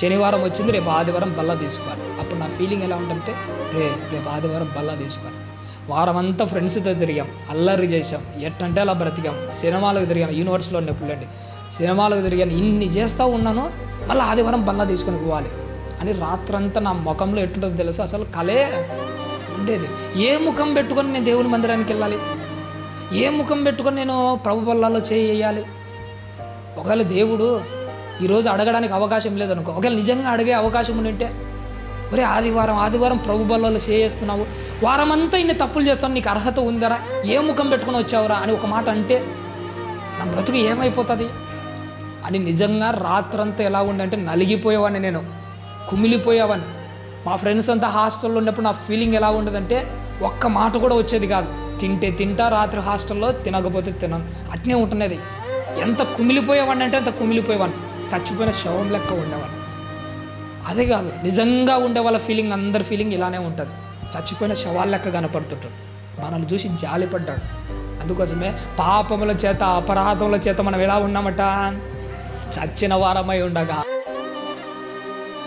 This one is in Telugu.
శనివారం వచ్చింది రేపు ఆదివారం బల్ల తీసుకోవాలి. అప్పుడు నా ఫీలింగ్ ఎలా ఉంటుందంటే రే రేపు ఆదివారం బల్ల తీసుకోవాలి. వారం అంతా ఫ్రెండ్స్తో తిరిగాం అల్లరి చేసాం ఎట్టంటే అలా బ్రతికాం. సినిమాలకు తిరిగాను యూనివర్సిటీలో ఉన్నప్పుడండి సినిమాలకు తిరిగాను ఇన్ని చేస్తూ ఉన్నాను మళ్ళీ ఆదివారం బల్ల తీసుకొని పోవాలి. అని రాత్రంతా నా ముఖంలో ఎట్టుంటుందో తెలుసా? అసలు కలే ఉండేది. ఏ ముఖం పెట్టుకొని నేను దేవుని మందిరానికి వెళ్ళాలి? ఏ ముఖం పెట్టుకొని నేను ప్రభు బల్లాలో చేయాలి ఒకవేళ దేవుడు ఈరోజు అడగడానికి అవకాశం లేదనుకో. ఒకవేళ నిజంగా అడిగే అవకాశం ఉంటే ఒరే ఆదివారం ఆదివారం ప్రభు బలలో చేస్తున్నావు. వారమంతా ఇన్ని తప్పులు చేస్తాను నీకు అర్హత ఉందరా? ఏ ముఖం పెట్టుకొని వచ్చావురా అని ఒక మాట అంటే నా బ్రతుకు ఏమైపోతుంది? అని నిజంగా రాత్రంతా ఎలా ఉండంటే నలిగిపోయేవాడిని నేను. కుమిలిపోయేవాడిని. మా ఫ్రెండ్స్ అంతా హాస్టల్లో ఉన్నప్పుడు నా ఫీలింగ్ ఎలా ఉండదంటే ఒక్క మాట కూడా వచ్చేది కాదు. తింటే తింటా రాత్రి హాస్టల్లో తినకపోతే తినను అట్నే ఉంటున్నది. ఎంత కుమిలిపోయేవాడిని అంటే అంత కుమిలిపోయేవాడిని. చచ్చిపోయిన శవం లెక్క ఉండేవాళ్ళు. అదే కాదు నిజంగా ఉండే వాళ్ళ ఫీలింగ్ అందరి ఫీలింగ్ ఇలానే ఉంటుంది. చచ్చిపోయిన శవాల లెక్క కనపడుతుంటాడు మనల్ని చూసి జాలిపడ్డాడు అందుకోసమే పాపముల చేత అపరాధముల చేత మనం ఎలా ఉన్నామట? చచ్చిన వారమై ఉండగా.